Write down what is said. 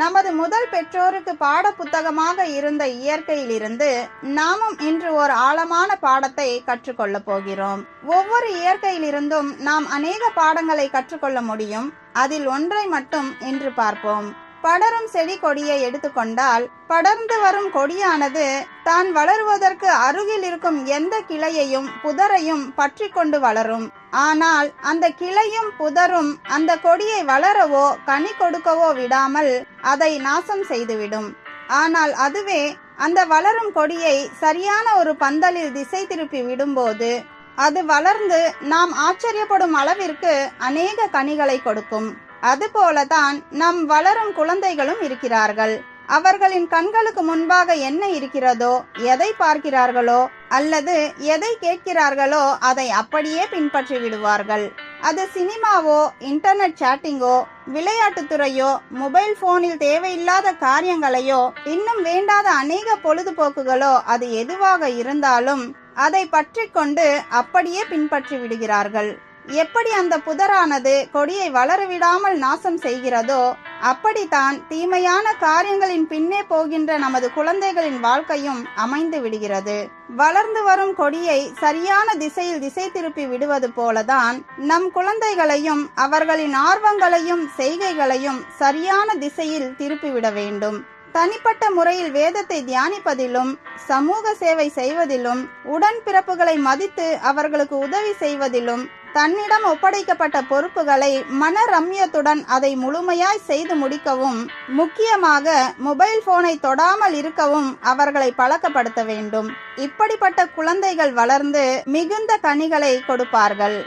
நமது முதல் பெற்றோருக்கு பாட புத்தகமாக இருந்த இயற்கையிலிருந்து நாமும் இன்று ஒரு ஆழமான பாடத்தை கற்றுக்கொள்ளப் போகிறோம். ஒவ்வொரு இயற்கையிலிருந்தும் நாம் அநேக பாடங்களை கற்றுக்கொள்ள முடியும். அதில் ஒன்றை மட்டும் இன்று பார்ப்போம். படரும் செடி கொடியை எடுத்துக்கொண்டால் படர்ந்து வரும் கொடியானது தான் வளருவதற்கு அருகில் இருக்கும் எந்த கிளையையும் புதரையும் பற்றி கொண்டு வளரும். ஆனால் அந்த கிளையும் புதரும் அந்த கொடியை வளரவோ கனி கொடுக்கவோ விடாமல் அதை நாசம் செய்துவிடும். ஆனால் அதுவே அந்த வளரும் கொடியை சரியான ஒரு பந்தலில் திசை திருப்பி விடும்போது அது வளர்ந்து நாம் ஆச்சரியப்படும் அளவிற்கு அநேக கனிகளை கொடுக்கும். அதுபோலதான் நம் வளரும் குழந்தைகளும் இருக்கிறார்கள். அவர்களின் கண்களுக்கு முன்பாக என்ன இருக்கிறதோ எதை பார்க்கிறார்களோ அல்லது எதை கேட்கிறார்களோ அதை அப்படியே பின்பற்றி விடுவார்கள். அது சினிமாவோ இன்டர்நெட் சேட்டிங்கோ விளையாட்டுத்துறையோ மொபைல் போனில் தேவையில்லாத காரியங்களையோ இன்னும் வேண்டாத அநேக பொழுதுபோக்குகளோ அது எதுவாக இருந்தாலும் அதை பற்றி கொண்டு அப்படியே பின்பற்றி விடுகிறார்கள். எப்படி அந்த புதரானது கொடியை வளரவிடாமல் நாசம் செய்கிறதோ அப்படித்தான் தீமையான காரியங்களின் பின்னே போகின்ற நமது குழந்தைகளின் வாழ்க்கையும் அமைந்து விடுகிறது. வளர்ந்து வரும் கொடியை சரியான திசையில் திசை திருப்பி விடுவது போலதான் நம் குழந்தைகளையும் அவர்களின் ஆர்வங்களையும் செய்கைகளையும் சரியான திசையில் திருப்பிவிட வேண்டும். தனிப்பட்ட முறையில் வேதத்தை தியானிப்பதிலும் சமூக சேவை செய்வதிலும் உடன்பிறப்புகளை மதித்து அவர்களுக்கு உதவி செய்வதிலும் தன்னிடம் ஒப்படைக்கப்பட்ட பொறுப்புகளை மன ரம்யத்துடன் அதை முழுமையாய் செய்து முடிக்கவும் முக்கியமாக மொபைல் போனை தொடாமல் இருக்கவும் அவர்களை பழக்கப்படுத்த வேண்டும். இப்படிப்பட்ட குழந்தைகள் வளர்ந்து மிகுந்த கனிகளை கொடுப்பார்கள்.